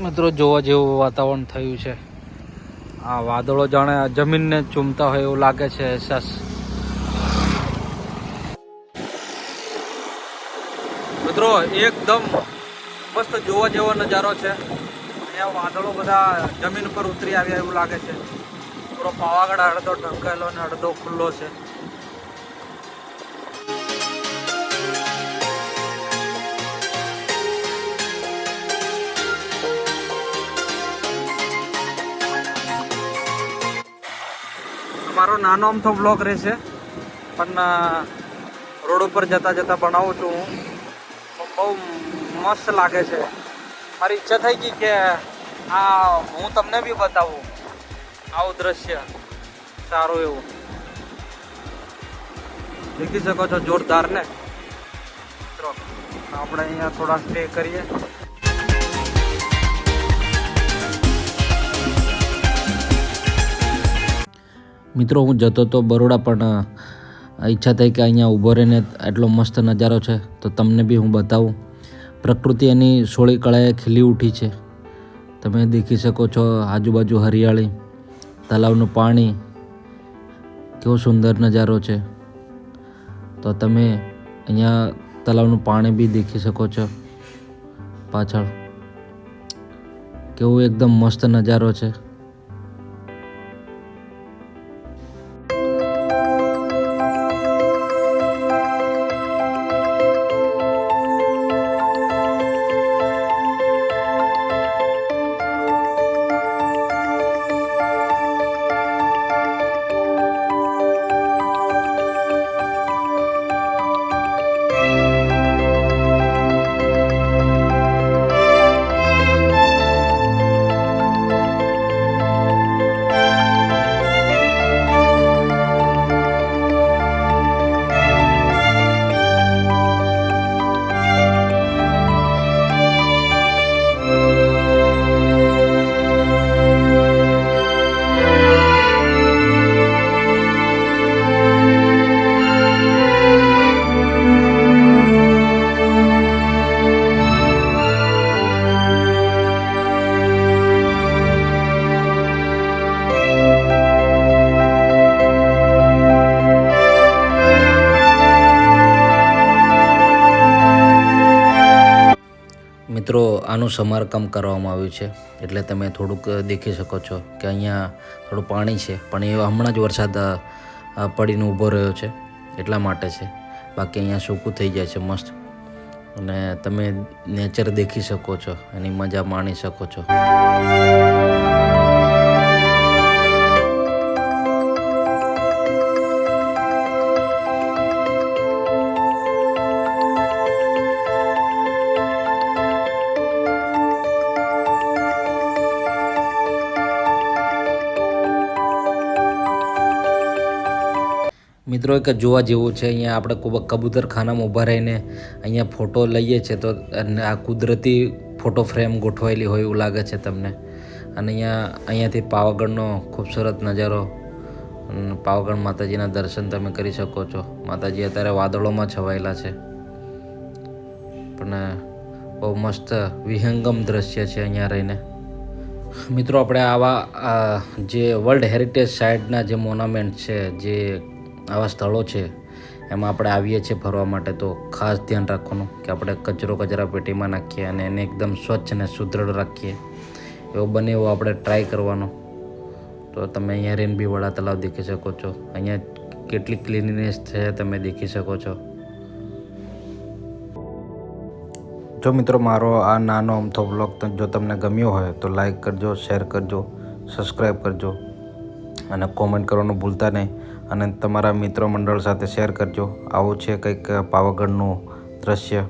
મિત્રો, જોવા જેવું વાતાવરણ થયું છે. આ વાદળો જાણે જમીનને ચૂમતા હોય એવું લાગે છે અહેસાસ. મિત્રો, એકદમ મસ્ત જોવા જેવો નજારો છે. અહીંયા વાદળો બધા જમીન પર ઉતરી આવ્યા એવું લાગે છે. પૂરો પાવાગઢ અડધો ઢંકાયેલો અને અડધો ખુલ્લો છે. મારો નાનો અમથો બ્લોગ રહેશે પણ રોડ ઉપર જતા જતા બનાવું છું હું. બહુ મસ્ત લાગે છે. મારી ઈચ્છા થઈ ગઈ કે આ હું તમને બી બતાવું. આવું દ્રશ્ય સારું એવું. દેખી શકો છો જોરદાર ને. આપણે અહીંયા થોડા સ્ટે કરીએ. મિત્રો, હું જતો તો બરોડા, પણ ઈચ્છા થઈ કે અહીંયા ઊભો રહીને આટલો મસ્ત નજારો છે. તો તમને બી હું બતાવું. પ્રકૃતિ એની સોળી કળાએ ખીલી ઉઠી છે. તમે દેખી શકો છો આજુબાજુ હરિયાળી, તલાવનું પાણી. કેવો સુંદર નજારો છે. તો તમે અહીંયા તલાવનું પાણી બી દેખી શકો છો પાછળ. કેવું એકદમ મસ્ત નજારો છે. મિત્રો, આનું સમારકામ કરવામાં આવ્યું છે. એટલે તમે થોડુંક દેખી શકો છો કે અહીંયા થોડું પાણી છે. પણ એ હમણાં જ વરસાદ પડીને ઊભો રહ્યો છે. એટલા માટે છે. બાકી અહીંયા સૂકું થઈ જાય છે, મસ્ત. અને તમે નેચર દેખી શકો છો. એની મજા માણી શકો છો. મિત્રો એક જોવા જેવું છે, અહીંયા આપણે કબૂ- કબૂતરખાનામાં ઊભા રહીને અહીંયા ફોટો લઈએ છીએ તો આ કુદરતી ફોટો ફ્રેમ ગોઠવાયેલી હોય એવું લાગે છે તમને. અને અહીંયા, અહીંયાથી પાવાગઢનો ખૂબસૂરત નજારો પાવાગઢ માતાજીના દર્શન તમે કરી શકો છો. માતાજી અત્યારે વાદળોમાં છવાયેલા છે. પણ બહુ મસ્ત વિહંગમ દ્રશ્ય છે અહીંયા રહીને. મિત્રો, આપણે આવા જે વર્લ્ડ હેરિટેજ સાઇટના જે મોનામેન્ટ છે, જે આવા સ્થળો છે, એમાં આપણે આવીએ છીએ ફરવા માટે, તો ખાસ ધ્યાન રાખવાનું કે આપણે કચરો કચરા પેટીમાં નાખીએ અને એને એકદમ સ્વચ્છ અને સુદૃઢ રાખીએ. એવો બને એવો આપણે ટ્રાય કરવાનો. તો તમે અહીંયા રેનબી વડા તલાવ દેખી શકો છો. અહીંયા કેટલી ક્લીનનેસ છે તમે દેખી શકો છો. જો મિત્રો, મારો આ નાનો અમથો બ્લોગ જો તમને ગમ્યો હોય, તો લાઈક કરજો શેર કરજો સબસ્ક્રાઈબ કરજો. અને કોમેન્ટ કરવાનું ભૂલતા નહીં. અને તમારા મિત્રો મંડળ સાથે શેર કરજો. આવું છે કંઈક પાવાગઢનું દ્રશ્ય.